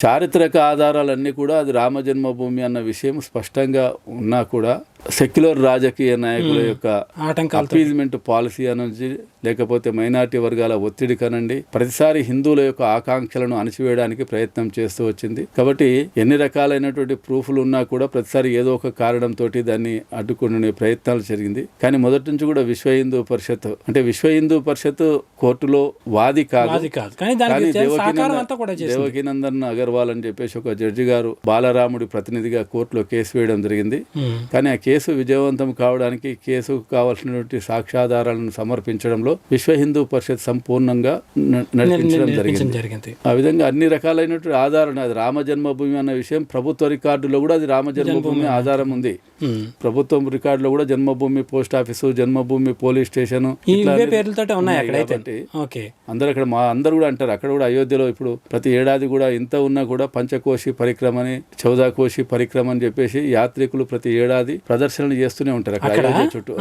చారిత్రక ఆధారాలన్నీ కూడా అది రామ జన్మభూమి అన్న విషయం స్పష్టంగా ఉన్నా కూడా సెక్యులర్ రాజకీయ నాయకుల యొక్క అపీజ్మెంట్ పాలసీ అనేది లేకపోతే మైనార్టీ వర్గాల ఒత్తిడి కనండి. ప్రతిసారి హిందువుల యొక్క ఆకాంక్షలను అణచివేయడానికి ప్రయత్నం చేస్తూ వచ్చింది. కాబట్టి ఎన్ని రకాలైనటువంటి ప్రూఫ్లు ఉన్నా కూడా ప్రతిసారి ఏదో ఒక కారణంతో దాన్ని అడ్డుకునే ప్రయత్నాలు జరిగింది. కానీ మొదటి నుంచి కూడా విశ్వ హిందూ పరిషత్ అంటే విశ్వ హిందూ పరిషత్ కోర్టులో వాది కాదు. కానీ దేవకీనందన్ అగర్వాల్ అని చెప్పేసి ఒక జడ్జి గారు బాలరాముడి ప్రతినిధిగా కోర్టులో కేసు వేయడం జరిగింది. కానీ ఆ కేసు విజయవంతం కావడానికి కేసుకు కావాల్సినటువంటి సాక్ష్యాధారాలను సమర్పించడంలో విశ్వ హిందూ పరిషత్ సంపూర్ణంగా నడిపించడం జరిగింది. ఆ విధంగా అన్ని రకాలైనటువంటి ఆధారాలు అది రామ జన్మభూమి అన్న విషయం ప్రభుత్వ రికార్డులో కూడా అది రామ జన్మభూమి. ఆధారం ఉంది. ప్రభుత్వం రికార్డులో కూడా Janmabhoomi post office Janmabhoomi police station ఉన్నాయి అక్కడైతే? ఓకే. అందరూ అక్కడ మా అందరు కూడా అంటారు అక్కడ కూడా అయోధ్యలో ఇప్పుడు ప్రతి ఏడాది కూడా ఇంత ఉన్నా కూడా పంచకోశి పరిక్రమని చౌదాకోశి పరిక్రమ అని చెప్పేసి యాత్రికులు ప్రతి ఏడాది ప్రదర్శనలు చేస్తూనే ఉంటారు అక్కడ చుట్టూ.